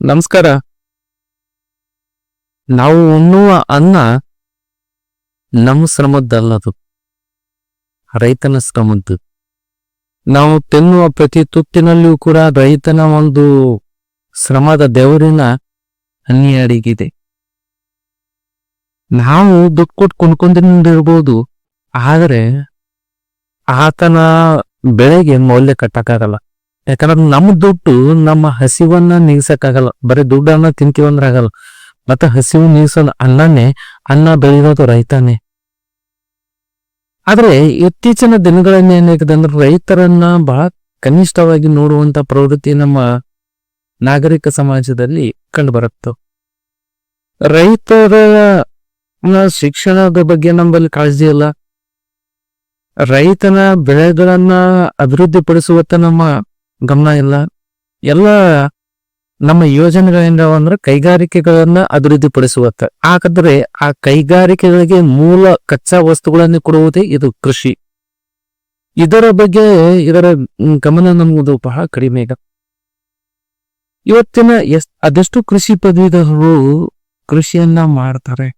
ನಮಸ್ಕಾರ. ನಾವು ಉಣ್ಣುವ ಅನ್ನ ನಮ್ಮ ಶ್ರಮದ್ದಲ್ಲದು. ರೈತನ ಶ್ರಮದ್ದು. ನಾವು ತಿನ್ನುವ ಪ್ರತಿ ತುತ್ತಿನಲ್ಲಿಯೂ ಕೂಡ ರೈತನ ಒಂದು ಶ್ರಮದ ದೇವರಿನ ಹನಿ ನಾವು ದುಡ್ಡು ಕೊಟ್ಟು ಕೊಂಡ್ಕೊಂಡಿರ್ಬೋದು, ಆದರೆ ಆತನ ಬೆಳೆಗೆ ಮೌಲ್ಯ ಕಟ್ಟಕ್ಕಾಗಲ್ಲ. ಯಾಕಂದ್ರೆ ನಮ್ಮ ದುಡ್ಡು ನಮ್ಮ ಹಸಿವನ್ನ ನೀಗಿಸಕ್ಕಾಗಲ್ಲ. ಬರೀ ದುಡ್ಡನ್ನ ತಿಂತೀವಂದ್ರೆ ಆಗಲ್ಲ. ಮತ್ತೆ ಹಸಿವು ನೀಗಿಸೋದು ಅನ್ನನೇ ಅನ್ನ ಬೆಳೆಯೋದು ರೈತನೇ. ಆದ್ರೆ ಇತ್ತೀಚಿನ ದಿನಗಳಲ್ಲಿ ಏನಾಗಿದೆ ಅಂದ್ರೆ ರೈತರನ್ನ ಬಹಳ ಕನಿಷ್ಠವಾಗಿ ನೋಡುವಂತ ಪ್ರವೃತ್ತಿ ನಮ್ಮ ನಾಗರಿಕ ಸಮಾಜದಲ್ಲಿ ಕಂಡು ಬರುತ್ತೆ ರೈತರ ಶಿಕ್ಷಣದ ಬಗ್ಗೆ ನಮ್ಮಲ್ಲಿ ಕಾಳಜಿ ಇಲ್ಲ. ರೈತನ ಬೆಳೆಗಳನ್ನ ಅಭಿವೃದ್ಧಿ ಪಡಿಸುವತ್ತ ನಮ್ಮ ಗಮನ ಇಲ್ಲ. ಎಲ್ಲ ನಮ್ಮ ಯೋಜನೆಗಳಿಂದ ಅಂದ್ರೆ ಕೈಗಾರಿಕೆಗಳನ್ನ ಅಭಿವೃದ್ಧಿ ಪಡಿಸುವತ್ತ ಹಾಗಾದ್ರೆ ಆ ಕೈಗಾರಿಕೆಗಳಿಗೆ ಮೂಲ ಕಚ್ಚಾ ವಸ್ತುಗಳನ್ನು ಕೊಡುವುದೇ ಇದು ಕೃಷಿ. ಇದರ ಬಗ್ಗೆ ಇದರ ಗಮನ ನಮ್ಮದು ಬಹಳ ಕಡಿಮೆ ಈಗ. ಇವತ್ತಿನ ಎಸ್ ಅದೆಷ್ಟು ಕೃಷಿ ಪದವೀಧರರು ಕೃಷಿಯನ್ನ ಮಾಡ್ತಾರೆ?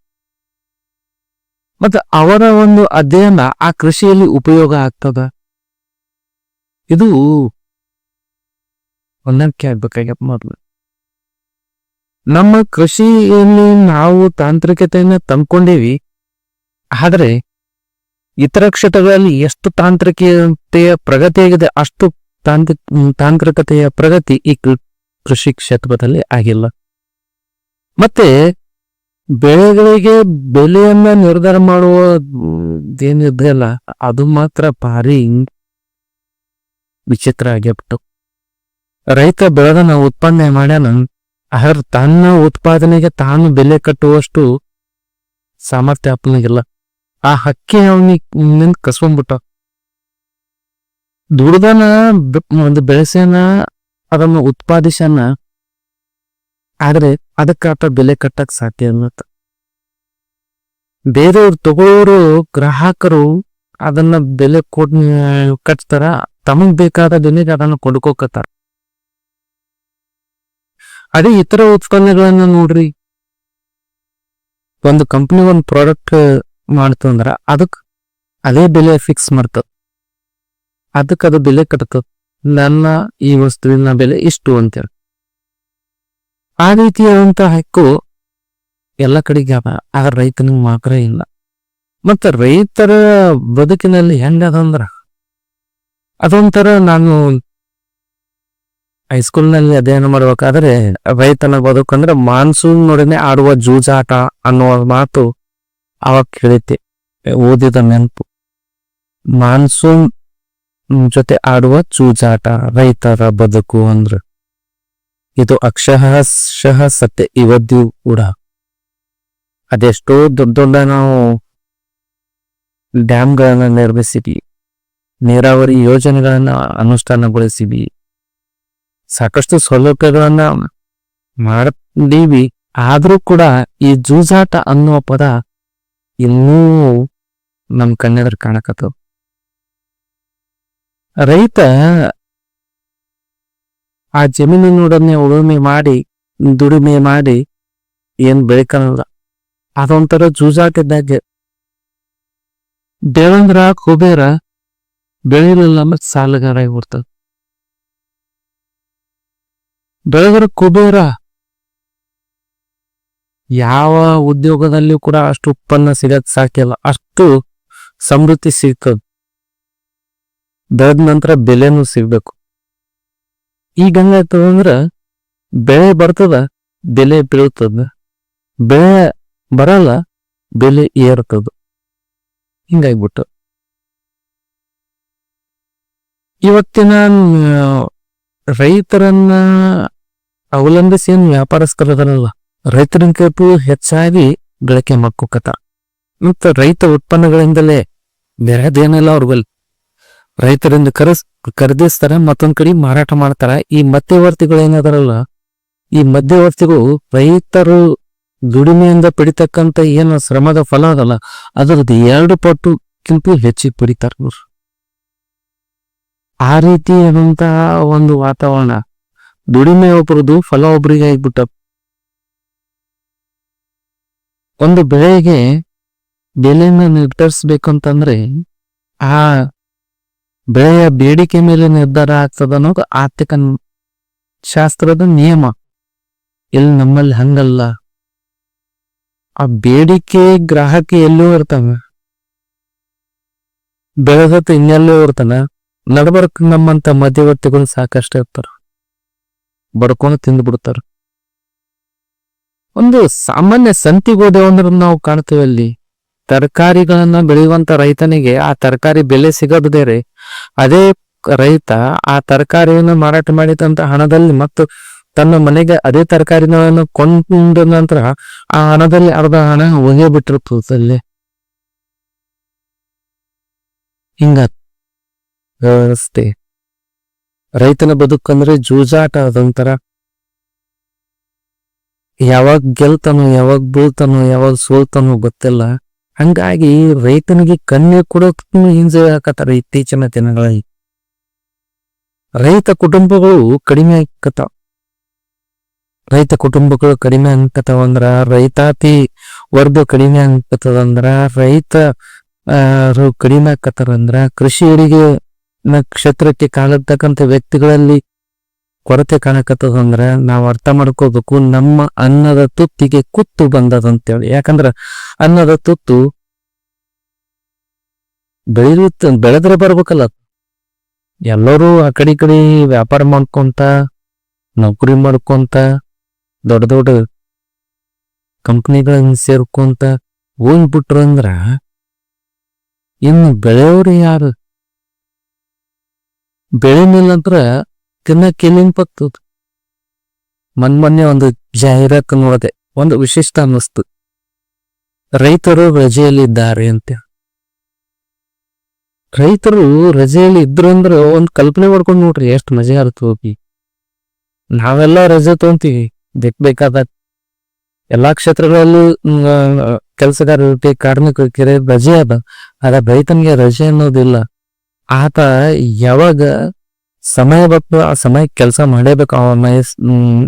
ಮತ್ತೆ ಅವರ ಒಂದು ಅಧ್ಯಯನ ಆ ಕೃಷಿಯಲ್ಲಿ ಉಪಯೋಗ ಆಗ್ತದ? ಇದು ಹೊಂದಾಣಿಕೆ ಆಗ್ಬೇಕಾಗ್ಯಪ್ಪ ಮೊದ್ಲು ನಮ್ಮ ಕೃಷಿಯಲ್ಲಿ ನಾವು ತಾಂತ್ರಿಕತೆಯನ್ನ ತಂದ್ಕೊಂಡೇವಿ. ಆದ್ರೆ ಇತರ ಕ್ಷೇತ್ರಗಳಲ್ಲಿ ಎಷ್ಟು ತಾಂತ್ರಿಕತೆಯ ಪ್ರಗತಿ ಆಗಿದೆ ಅಷ್ಟು ತಾಂತ್ರಿಕ ತಾಂತ್ರಿಕತೆಯ ಪ್ರಗತಿ ಈ ಕೃಷಿ ಕ್ಷೇತ್ರದಲ್ಲಿ ಆಗಿಲ್ಲ. ಮತ್ತೆ ಬೆಳೆಗಳಿಗೆ ಬೆಲೆಯನ್ನ ನಿರ್ಧಾರ ಮಾಡುವ ಏನಿದೆಯಲ್ಲ, ಅದು ಮಾತ್ರ ಭಾರಿ ವಿಚಿತ್ರ ಆಗ್ಯಬಿಟ್ಟು ರೈತ ಬೆಳೆದನ ಉತ್ಪಾದನೆ ಮಾಡ್ಯಾನ. ಆದ್ರೆ ತನ್ನ ಉತ್ಪಾದನೆಗೆ ತಾನು ಬೆಲೆ ಕಟ್ಟುವಷ್ಟು ಸಾಮರ್ಥ್ಯ ಅಪ್ಪನಿಗಿಲ್ಲ. ಆ ಹಕ್ಕಿ ಅವನಿಗೆ ಕಸ್ಕೊಂಡ್ಬಿಟ್ಟ. ದುಡ್ದನ ಒಂದು ಬೆಳೆಸ್ಯಾನ ಅದನ್ನು ಉತ್ಪಾದಿಸ್ಯಾನ ಆದ್ರೆ ಅದಕ್ಕೆ ಬೆಲೆ ಕಟ್ಟಕ್ ಸಾಧ್ಯ ಅನ್ನತ್ತ. ಬೇರೆಯವ್ರು ತಗೊಳ್ಳೋರು ಗ್ರಾಹಕರು ಅದನ್ನ ಬೆಲೆ ಕೊಡ್ ಕಟ್ತಾರ. ತಮಗ್ ಬೇಕಾದ ಬೆಲೆಗೆ ಅದನ್ನ ಕೊಂಡ್ಕೋಕತ್ತಾರ. ಅದೇ ಇತರ ಉತ್ಪನ್ನಗಳನ್ನ ನೋಡ್ರಿ. ಒಂದು ಕಂಪ್ನಿ ಒಂದು ಪ್ರಾಡಕ್ಟ್ ಮಾಡ್ತು ಅಂದ್ರ ಅದಕ್ ಅದೇ ಬೆಲೆ ಫಿಕ್ಸ್ ಮಾಡ್ತದ ಅದಕ್ಕೆ ಅದು ಬೆಲೆ ಕಟ್ತದ ನನ್ನ ಈ ವಸ್ತುವಿನ ಬೆಲೆ ಇಷ್ಟು ಅಂತೇಳಿ. ಆ ರೀತಿಯಾದಂತ ಹಕ್ಕು ಎಲ್ಲ ಕಡೆಗೆ ಆದ್ರೆ ರೈತನಿಗೆ ಮಾತ್ರ ಇಲ್ಲ. ಮತ್ತೆ ರೈತರ ಬದುಕಿನಲ್ಲಿ ಹೆಂಗದಂದ್ರ ಅದೊಂಥರ ನಾನು ಹೈಸ್ಕೂಲ್ನಲ್ಲಿ ಅಧ್ಯಯನ ಮಾಡ್ಬೇಕಾದ್ರೆ ರೈತನ ಬದುಕಂದ್ರೆ ಮಾನ್ಸೂನ್ ನೋಡಿನೇ ಆಡುವ ಜೂಜಾಟ ಅನ್ನುವ ಮಾತು ಅವಾಗ ಕೇಳಿದ್ದೆ, ಓದಿದ ನೆನಪು. ಮಾನ್ಸೂನ್ ಜೊತೆ ಆಡುವ ಜೂಜಾಟ ರೈತರ ಬದುಕು ಅಂದ್ರ ಇದು ಅಕ್ಷರಶಃ ಸತ್ಯ ಇವದ್ದು ಕೂಡ. ಅದೆಷ್ಟೋ ದೊಡ್ಡ ದೊಡ್ಡ ನಾವು ಡ್ಯಾಮ್ಗಳನ್ನ ನಿರ್ಮಿಸಿದ್ವಿ, ನೀರಾವರಿ ಯೋಜನೆಗಳನ್ನ ಅನುಷ್ಠಾನಗೊಳಿಸಿದ್ವಿ ಸಾಕಷ್ಟು ಸೌಲಭ್ಯಗಳನ್ನ ಮಾಡಿದೀವಿ ಆದ್ರೂ ಕೂಡ ಈ ಜೂಜಾಟ ಅನ್ನುವ ಪದ ಇನ್ನೂ ನಮ್ ಕನ್ನಡರು ಕಾಣಕತ್ತವ ರೈತ ಆ ಜಮೀನಿನೊಡನೆ ಉಳುಮೆ ಮಾಡಿ, ದುಡಿಮೆ ಮಾಡಿ ಏನ್ ಬೆಳಕನಲ್ಲ ಅದೊಂಥರ ಜೂಜಾಟ ಇದ್ದಾಗ. ಬೆಳಂದ್ರ ಕುಬೇರ ಬೆಳಿಲಿಲ್ಲ ಸಾಲಗಾರ ಆಗಿಬಿಡ್ತದ ಬೆಳೆದ್ರ ಕುಬೇರ. ಯಾವ ಉದ್ಯೋಗದಲ್ಲಿಯೂ ಕೂಡ ಅಷ್ಟು ಉತ್ಪನ್ನ ಸಿಗಕ್ ಸಾಕಿಲ್ಲ ಅಷ್ಟು ಸಮೃದ್ಧಿ ಸಿಗ್ತದ. ಬೆಳೆದ ನಂತರ ಬೆಲೆನೂ ಸಿಗ್ಬೇಕು. ಈಗ ಹಂಗಾಯ್ತದ ಅಂದ್ರ ಬೆಳೆ ಬರ್ತದ, ಬೆಲೆ ಬೀಳ್ತದ. ಬೆಳೆ ಬರಲ್ಲ, ಬೆಲೆ ಏರ್ತದ. ಹಿಂಗಾಗ್ಬಿಟ್ಟು. ಇವತ್ತಿನ ರೈತರನ್ನ ಅವಲಂಬಿಸಿ ಏನು ವ್ಯಾಪಾರಸ್ಥರದಲ್ಲ ರೈತರಿಗಿಂತೂ ಹೆಚ್ಚಾಗಿ ಗಳಿಕೆ ಮಾಡ್ಕೋಕತ್ತ ಮತ್ತು ರೈತ ಉತ್ಪನ್ನಗಳಿಂದಲೇ ಬೇರೆದೇನಿಲ್ಲ ಅವ್ರ ರೈತರಿಂದ ಕರೆಸ್, ಖರೀದಿಸ್ತಾರ, ಮತ್ತೊಂದ್ ಕಡೆ ಮಾರಾಟ ಮಾಡ್ತಾರ. ಈ ಮಧ್ಯವರ್ತಿಗಳು ಏನದಾರಲ್ಲ, ಈ ಮಧ್ಯವರ್ತಿಗಳು ರೈತರು ದುಡಿಮೆಯಿಂದ ಪಡಿತಕ್ಕಂತ ಏನು ಶ್ರಮದ ಫಲ ಅದಲ್ಲ, ಅದರದ್ದು ಎರಡು ಪಟ್ಟುಕ್ಕಿಂತ ಹೆಚ್ಚಿಗೆ ಪಡಿತಾರ ಆ ರೀತಿ ರೀತಿಯಾದಂತಹ ಒಂದು ವಾತಾವರಣ. ದುಡಿಮೆ ಒಬ್ಬರದು ಫಲ ಒಬ್ರಿಗೆ ಆಗ್ಬಿಟ್ಟ ಒಂದು ಬೆಳೆಗೆ ಬೆಲೆನ ನಿರ್ಧರಿಸ್ಬೇಕಂತಂದ್ರೆ ಆ ಬೆಳೆಯ ಬೇಡಿಕೆ ಮೇಲೆ ನಿರ್ಧಾರ ಆಗ್ತದ ಅನ್ನೋದು ಆರ್ಥಿಕ ಶಾಸ್ತ್ರದ ನಿಯಮ. ಇಲ್ಲಿ ನಮ್ಮಲ್ಲಿ ಹಂಗಲ್ಲ. ಆ ಬೇಡಿಕೆ ಗ್ರಾಹಕ ಎಲ್ಲೂ ಇರ್ತಾವ. ಬೆಳೆದತ್ತ ಇನ್ನೆಲ್ಲೋ ಇರ್ತಾನ. ನಡಬರ್ಕ್ ನಮ್ಮಂತ ಮಧ್ಯವರ್ತಿಗಳು ಸಾಕಷ್ಟು ಇರ್ತಾರ. ಬಡ್ಕೊಂಡು ತಿಂದು ಬಿಡ್ತಾರ. ಒಂದು ಸಾಮಾನ್ಯ ಸಂತಿಗೆ ಹೋದೆವು ನಾವು ಕಾಣ್ತೇವೆ ಅಲ್ಲಿ. ತರಕಾರಿಗಳನ್ನ ಬೆಳೆಯುವಂತ ರೈತನಿಗೆ ಆ ತರಕಾರಿ ಬೆಲೆ ಸಿಗೋದು ಬೇರೆ. ಅದೇ ರೈತ ಆ ತರಕಾರಿಯನ್ನು ಮಾರಾಟ ಮಾಡಿದಂತ ಹಣದಲ್ಲಿ ಮತ್ತು ತನ್ನ ಮನೆಗೆ ಅದೇ ತರಕಾರಿನ ಕೊಂಡ ನಂತರ ಆ ಹಣದಲ್ಲಿ ಅರ್ಧ ಹಣ ಒಗೆ ಬಿಟ್ಟಿರ್ತದಲ್ಲಿ ಹಿಂಗ ವ್ಯವಸ್ಥೆ. ರೈತನ ಬದುಕಂದ್ರೆ ಜೂಜಾಟ ಅದೊಂಥರ. ಯಾವಾಗ ಗೆಲ್ತಾನೋ, ಯಾವಾಗ ಬೀಳ್ತಾನೋ, ಯಾವಾಗ ಸೋಲ್ತಾನೋ ಗೊತ್ತಿಲ್ಲ. ಹಂಗಾಗಿ ರೈತನಿಗೆ ಕಣ್ಣೆ ಕೊಡೋಕ್ ಹಿಂಸೆ ಹಾಕತ್ತಾರ ಇತ್ತೀಚಿನ ದಿನಗಳಲ್ಲಿ. ರೈತ ಕುಟುಂಬಗಳು ಕಡಿಮೆ ಆಕತ್ತಾವ. ರೈತ ಕುಟುಂಬಗಳು ಕಡಿಮೆ ಅನ್ಕತಾವಂದ್ರ ರೈತಾಪಿ ವರ್ಗ ಕಡಿಮೆ ಅನ್ಕತದಂದ್ರ ರೈತ ಕಡಿಮೆ ಆಕತ್ತಾರಂದ್ರ ಕೃಷಿಯರಿಗೆ ನಕ್ಷತ್ರಕ್ಕೆ ಕಾಣತಕ್ಕಂತ ವ್ಯಕ್ತಿಗಳಲ್ಲಿ ಕೊರತೆ ಕಾಣಕತ್ತದಂದ್ರ ನಾವು ಅರ್ಥ ಮಾಡ್ಕೋಬೇಕು ನಮ್ಮ ಅನ್ನದ ತುತ್ತಿಗೆ ಕುತ್ತು ಬಂದದಂತೇಳಿ. ಯಾಕಂದ್ರ ಅನ್ನದ ತುತ್ತು ಬೆಳೆಯುತ್ತ, ಬೆಳೆದ್ರೆ ಬರ್ಬೇಕಲ್ಲ. ಎಲ್ಲರೂ ಆ ಕಡೆ ಕಡೆ ವ್ಯಾಪಾರ ಮಾಡ್ಕೊಂತ, ನೌಕರಿ ಮಾಡ್ಕೊಂತ, ದೊಡ್ಡ ದೊಡ್ಡ ಕಂಪ್ನಿಗಳನ್ನ ಸೇರ್ಕೊಂತ ಹೋಗ್ಬಿಟ್ರು ಅಂದ್ರ ಇನ್ನು ಬೆಳೆಯೋರು ಯಾರು? ಬೆಳಿಲಿಲ್ಲಂದ್ರ ತಿನ್ನಕ್ಕೆ ಎಲ್ಲಿಂದ ಪತ್ತು ಮನ್ ಮೊನ್ನೆ ಒಂದು ಜಾಹೀರಾತ್ ನೋಡದೆ, ಒಂದು ವಿಶಿಷ್ಟ ಅನ್ನಿಸ್ತು. ರೈತರು ರಜೆಯಲ್ಲಿದ್ದಾರೆ ಅಂತ. ರೈತರು ರಜೆಯಲ್ಲಿ ಇದ್ರು ಅಂದ್ರೆ ಒಂದ್ ಕಲ್ಪನೆ ಮಾಡ್ಕೊಂಡು ನೋಡ್ರಿ, ಎಷ್ಟು ಮಜಾ ಇರುತ್ತೆ ಹೋಗಿ. ನಾವೆಲ್ಲ ರಜೆ ತಗೊಂತೀವಿ, ಬೇಕ್ ಬೇಕಾದ ಎಲ್ಲಾ ಕ್ಷೇತ್ರಗಳಲ್ಲೂ ಕೆಲಸಗಾರ ಇರುತ್ತೆ ಕಾರ್ಮಿಕರಿಗೆ ರಜೆ ಅದ. ಆದ್ರೆ ರೈತನಿಗೆ ರಜೆ ಅನ್ನೋದಿಲ್ಲ. ಆತ ಯಾವಾಗ ಸಮಯ ಬರ್ತದ ಆ ಸಮಯ ಕೆಲಸ ಮಾಡೇಬೇಕು ಅವ ಮಯಸ್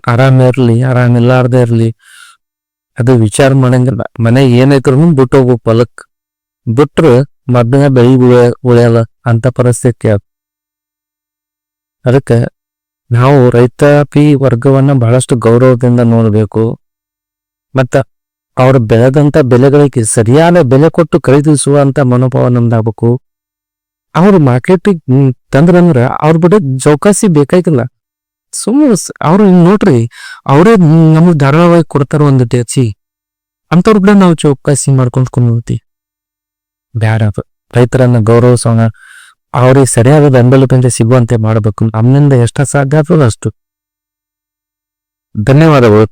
ಆರಾಮ ಇರ್ಲಿ, ಆರಾಮ ಇಲ್ಲಾರ್ದೆ ಇರ್ಲಿ, ಅದು ವಿಚಾರ ಮಾಡಂಗಿಲ್ಲ. ಮನೆ ಏನೈತ್ರು ಬಿಟ್ಟು ಹೋಗು ಹೊಲಕ್ ಬಿಟ್ರು ಮದ್ನ ಬೆಳಿ ಉಳಿಯ ಉಳಿಯಲ್ಲ ಅಂತ ಪರಿಸ್ಥಿತಿ ಅದು. ಅದಕ್ಕೆ ನಾವು ರೈತಾಪಿ ವರ್ಗವನ್ನ ಬಹಳಷ್ಟು ಗೌರವದಿಂದ ನೋಡಬೇಕು. ಮತ್ತ ಅವ್ರ ಬೆಳೆದಂತ ಬೆಲೆಗಳಿಗೆ ಸರಿಯಾದ ಬೆಲೆ ಕೊಟ್ಟು ಖರೀದಿಸುವಂತ ಮನೋಭಾವ ನಮ್ದಾಗಬೇಕು. ಅವ್ರ ಮಾರ್ಕೆಟಿಗೆ ತಂದ್ರಂದ್ರ ಅವ್ರ ಬಿಡ ಚೌಕಾಸಿ ಬೇಕಾಗಿಲ್ಲ ಸುಮ್ಮನೆ ಅವ್ರು ನೋಡ್ರಿ, ಅವರೇ ನಮ್ಗೆ ಧಾರಾವಾಹಿ ಕೊಡ್ತಾರ ಒಂದು ಟೇಚಿ ಅಂತವ್ರ ಕೂಡ ನಾವು ಚೌಕಾಸಿ ಮಾಡ್ಕೊಂಡು ಕುಂದ್ತಿ ಬ್ಯಾಡ ರೈತರನ್ನು ರೈತರನ್ನ ಗೌರವಿಸೋಣ. ಅವ್ರಿಗೆ ಸರಿಯಾದ ಬೆಂಬಲ ಬೆಲೆ ಸಿಗುವಂತೆ ಮಾಡಬೇಕು. ನಮ್ಮಿಂದ ಎಷ್ಟು ಸಾಧ್ಯ ಆಗ್ತದ ಅಷ್ಟು. ಧನ್ಯವಾದಗಳು.